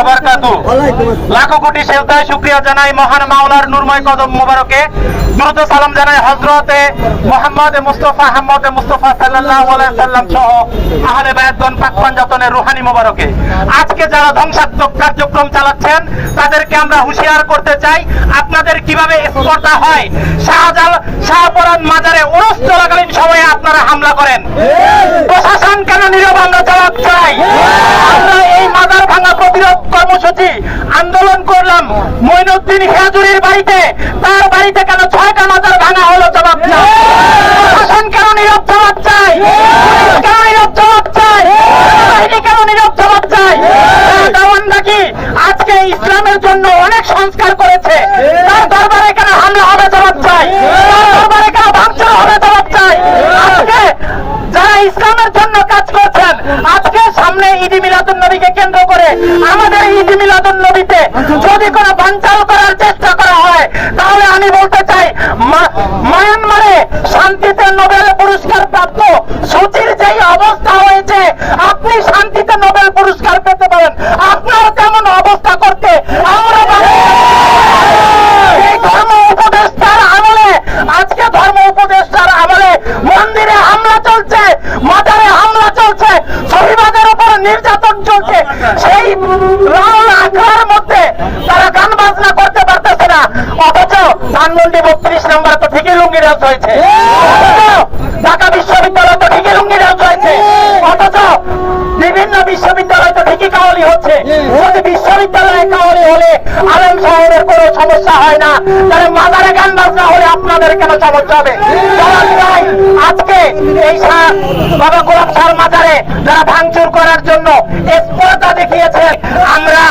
আবারকাতু লাখো কোটি সেজদায় শুকরিয়া জানাই মহান মাওলার নূরময় কদম মোবারকে। দ্রুত সালাম জানাই হযরতে মুহাম্মদ মুস্তাফা আহমদ মুস্তাফা সাল্লাল্লাহু আলাইহি সাল্লাম সহ আহলে বায়াতগণ পাক পাঞ্জাতনের রুহানি মোবারকে। আজকে যারা ধ্বংসাত্মক কার্যক্রম চালাচ্ছেন তাদেরকে আমরা হুঁশিয়ার করতে চাই আপনাদের কীভাবে স্পর্ধা হয়? শাহজাল শাহপরান মাজারে ওরস চলাকালীন সময়ে আপনারা হামলা করেন। প্রশাসন কেন নীরব আমরা জবাব চাই আমরা এই মাজার ভাঙা প্রতিরোধ কর্মসূচি আন্দোলন করলাম মইনুদ্দিন হেজুরির বাড়িতে, তার বাড়িতে কেন ছয়টা মাজার ভাঙা হলো জবাব চাই প্রশাসন কেন নীরব জবাব চাই কেন নীরব জবাব চাই বাহিনী কেন নীরব জবাব চাই নাকি আজকে ইসলামের জন্য অনেক সংস্কার করেছে? তার দরবারে কেন হামলা হবে জবাব চাই তার দরবারে কেন ভাঙচুর হবে জবাব চাই আজকে যারা ইসলামের জন্য কাজ করছেন আজকে সামনে ঈদি মিলাদুন নবীকে কেন্দ্র করে আমাদের ঈদি যদি কোনো বাঞ্চাল করার চেষ্টা করা হয় তাহলে আমি বলতে চাই ধানমন্ডি বত্রিশ নম্বর তো ঠিকই লুঙ্গি রাজ হয়েছে। ঢাকা বিশ্ববিদ্যালয় তো ঠিকই লুঙ্গি রাজ হয়েছে। অথচ বিভিন্ন বিশ্ববিদ্যালয় তো ঠিকই কাওয়ালি হচ্ছে। যদি বিশ্ববিদ্যালয়ে কাওয়ালি হলে আলম শহরের কোনো সমস্যা হয় না। তাহলে মাজারে গান বাজনা হলে আপনাদের কেন সমস্যা হবে? আজকে এই সার বাবা গোলাপ সার মাজারে যারা ভাঙচুর করার জন্য স্পর্ধা দেখিয়েছে আমরা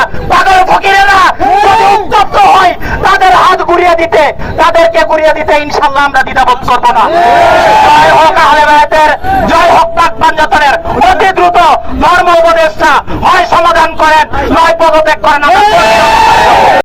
দিতে, তাদেরকে ঘুরিয়ে দিতে ইনশাল্লাহ আমরা দ্বিধাবোধ করব না। জয় হোক আহলে বায়াতের জয় হোক অতি দ্রুত ধর্ম উপদেষ্টা হয় সমাধান করেন, নয় পদত্যাগ করেন।